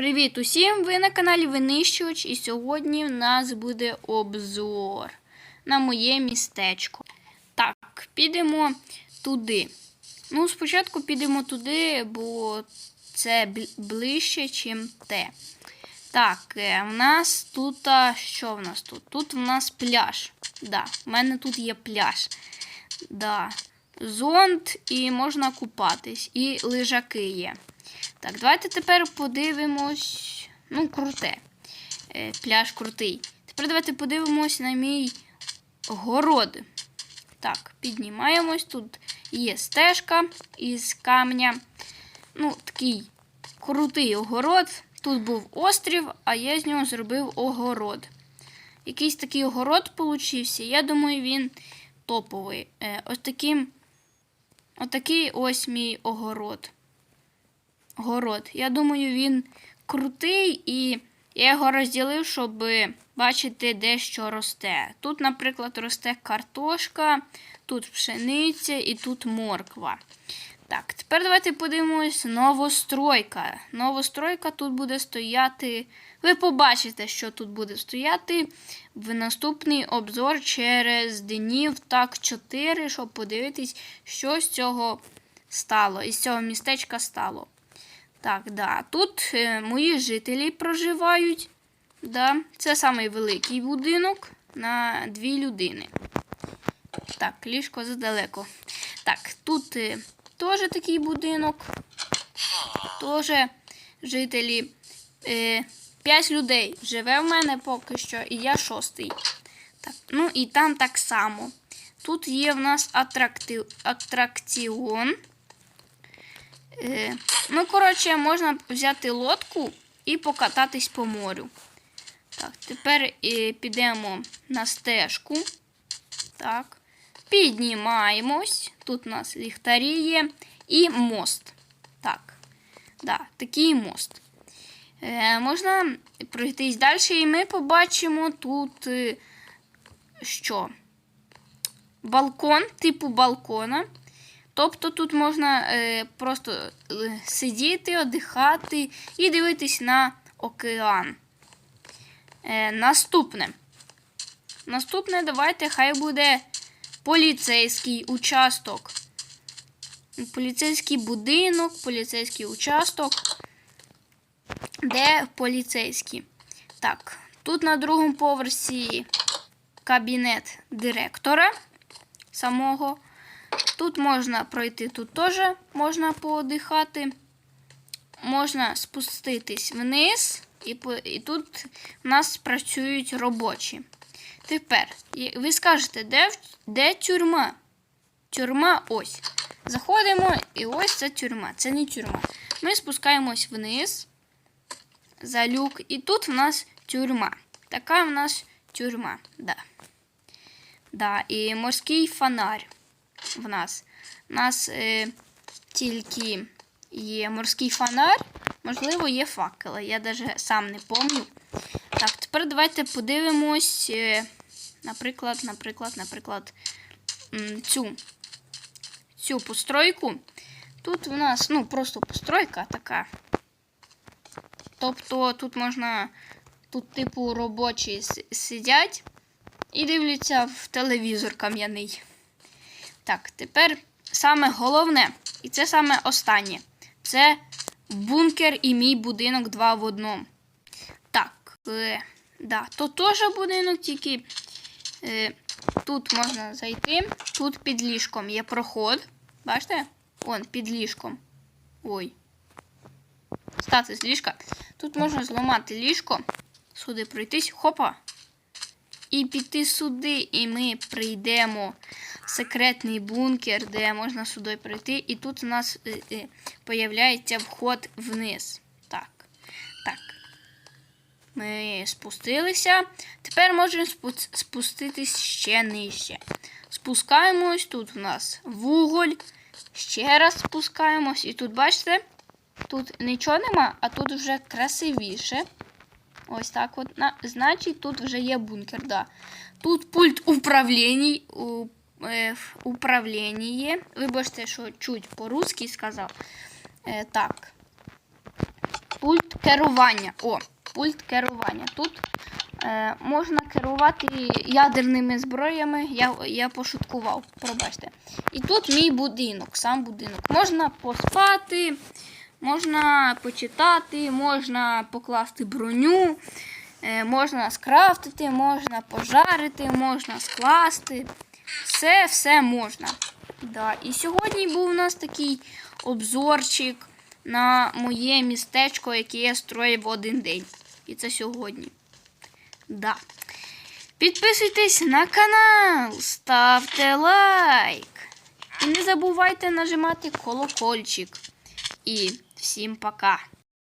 Привіт усім! Ви на каналі Винищувач, і сьогодні в нас буде обзор на моє містечко. Так, підемо туди. Ну, спочатку підемо туди, бо це ближче, ніж те. Так, е, в нас тут. Що в нас тут? Тут в нас пляж. Да, в мене тут є пляж. Да. Зонт і можна купатись. І лежаки є. Так, давайте тепер подивимось. Ну, круте. Е, пляж крутий. Тепер давайте подивимось на мій город. Так, піднімаємось. Тут є стежка із камня. Ну, такий крутий огород. Тут був острів, а я з нього зробив огород. Якийсь такий огород получився. Я думаю, він топовий. Е, ось таким. Отакий ось мій огород город. Я думаю, він крутий і я його розділив, щоб бачити, де що росте. Тут, наприклад, росте картошка, тут пшениця і тут морква. Так, тепер давайте подивимось новостройка. Новостройка тут буде стояти. Ви побачите, що тут буде стояти в наступний обзор через днів так 4, щоб подивитись, що з цього стало, із цього містечка стало. Так, да. Тут е, мої жителі проживають. Да. Це самий великий будинок на дві людини. Так, ліжко задалеко. Так, тут е, теж такий будинок. Теж жителі. Е, П'ять людей живе в мене поки що, і я шостий. Так, ну і там так само. Тут є в нас атракти... атракціон. Е, ну, коротше, можна взяти лодку і покататись по морю. Так, тепер е, підемо на стежку. Так. Піднімаємось. Тут у нас ліхтарі є. І мост. Так. Да, такий мост. Е, можна пройтись далі, і ми побачимо тут що? Балкон, типу балкона. Тобто тут можна е, просто е, сидіти, одихати і дивитись на океан. Е, наступне. Наступне, давайте, хай буде поліцейський участок. Поліцейський будинок, поліцейський участок. Де поліцейські? Так, тут на другому поверсі кабінет директора самого. Тут можна пройти, тут теж можна поодихати. Можна спуститись вниз, і, і тут в нас працюють робочі. Тепер, ви скажете, де, де тюрма? Тюрма ось. Заходимо, і ось це тюрма. Це не тюрма. Ми спускаємось вниз за люк, і тут в нас тюрма. Така в нас тюрма. Да. Да, і морський фонарь в нас. У нас е, тільки є морський фонарь, можливо, є факели. Я навіть сам не пам'ятаю. Так, тепер давайте подивимось, е, наприклад, наприклад, наприклад, цю, цю постройку. Тут у нас, ну, просто постройка така. Тобто тут можна, тут, типу, робочі сидять і дивляться в телевізор кам'яний. Так, тепер саме головне, і це саме останнє. Це бункер і мій будинок два в одному. Так, е, да, то теж будинок, тільки е, тут можна зайти. Тут під ліжком є проход. Бачите? Вон, під ліжком. Ой. Стати з ліжка. Тут можна зламати ліжко, сюди пройтись, хопа. І піти сюди, і ми прийдемо секретний бункер, де можна сюди пройти. І тут у нас е, е, появляється вход вниз. Так. Так. Ми спустилися. Тепер можемо спуститись ще нижче. Спускаємось, тут у нас вуголь. Ще раз спускаємось. І тут, бачите, тут нічого нема, а тут вже красивіше. Ось так от. Значить, тут вже є бункер, да. Тут пульт управління. Е, управління. Вибачте, що чуть по-русски сказав. Е, так. пульт керування. О, пульт керування. Тут е, можна керувати ядерними зброями. Я, я пошуткував, пробачте. І тут мій будинок, сам будинок. Можна поспати, можна почитати, можна покласти броню, е, можна скрафтити, можна пожарити, можна скласти. Все, все можна. Да. І сьогодні був у нас такий обзорчик на моє містечко, яке я строїв один день. І це сьогодні. Да. Підписуйтесь на канал, ставте лайк. І не забувайте нажимати колокольчик. І всім пока!